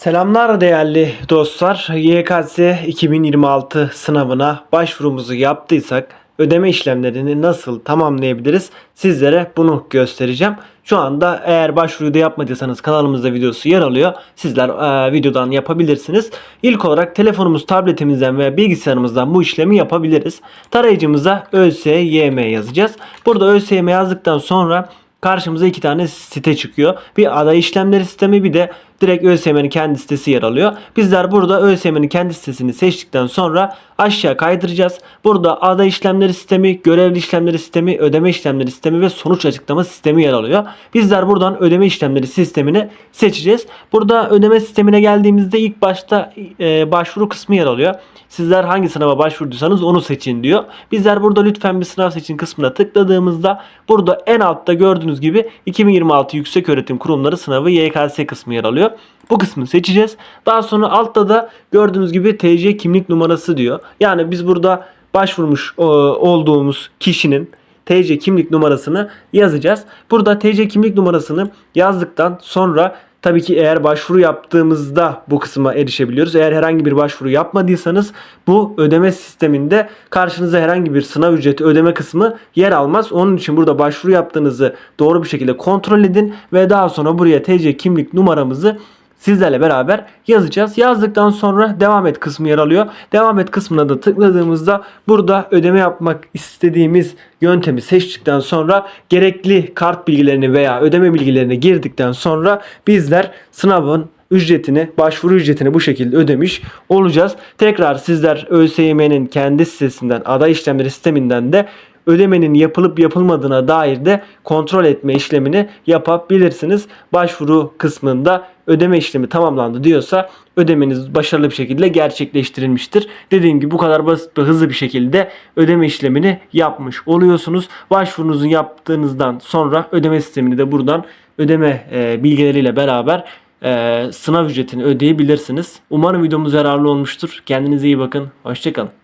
Selamlar değerli dostlar. YKS 2026 sınavına başvurumuzu yaptıysak ödeme işlemlerini nasıl tamamlayabiliriz? Sizlere bunu göstereceğim. Şu anda eğer başvuruyu da yapmadıysanız kanalımızda videosu yer alıyor. Sizler e, videodan yapabilirsiniz. İlk olarak telefonumuz, tabletimizden veya bilgisayarımızdan bu işlemi yapabiliriz. Tarayıcımıza ÖSYM yazacağız. Burada ÖSYM yazdıktan sonra karşımıza iki tane site çıkıyor. Bir aday işlemleri sistemi bir de direkt ÖSYM'nin kendi sitesi yer alıyor. Bizler burada ÖSYM'nin kendi sitesini seçtikten sonra aşağı kaydıracağız. Burada aday işlemleri sistemi, görevli işlemleri sistemi, ödeme işlemleri sistemi ve sonuç açıklama sistemi yer alıyor. Bizler buradan ödeme işlemleri sistemini seçeceğiz. Burada ödeme sistemine geldiğimizde ilk başta e, başvuru kısmı yer alıyor. Sizler hangi sınava başvurduysanız onu seçin diyor. Bizler burada lütfen bir sınav seçin kısmına tıkladığımızda burada en altta gördüğünüz gibi 2026 Yükseköğretim Kurumları sınavı YKS kısmı yer alıyor. Bu kısmı seçeceğiz. Daha sonra altta da gördüğünüz gibi TC kimlik numarası diyor. Yani biz burada başvurmuş e, olduğumuz kişinin TC kimlik numarasını yazacağız. Burada TC kimlik numarasını yazdıktan sonra tabii ki eğer başvuru yaptığımızda bu kısma erişebiliyoruz. Eğer herhangi bir başvuru yapmadıysanız bu ödeme sisteminde karşınıza herhangi bir sınav ücreti ödeme kısmı yer almaz. Onun için burada başvuru yaptığınızı doğru bir şekilde kontrol edin ve daha sonra buraya TC kimlik numaramızı sizlerle beraber yazacağız. Yazdıktan sonra devam et kısmı yer alıyor. Devam et kısmına da tıkladığımızda burada ödeme yapmak istediğimiz yöntemi seçtikten sonra gerekli kart bilgilerini veya ödeme bilgilerini girdikten sonra bizler sınavın ücretini, başvuru ücretini bu şekilde ödemiş olacağız. Tekrar sizler ÖSYM'nin kendi sitesinden, aday işlemleri sisteminden de ödemenin yapılıp yapılmadığına dair de kontrol etme işlemini yapabilirsiniz. Başvuru kısmında ödeme işlemi tamamlandı diyorsa ödemeniz başarılı bir şekilde gerçekleştirilmiştir. Dediğim gibi bu kadar basit ve hızlı bir şekilde ödeme işlemini yapmış oluyorsunuz. Başvurunuzu yaptığınızdan sonra ödeme sistemini de buradan ödeme e, bilgileriyle beraber e, sınav ücretini ödeyebilirsiniz. Umarım videomuz yararlı olmuştur. Kendinize iyi bakın. Hoşçakalın.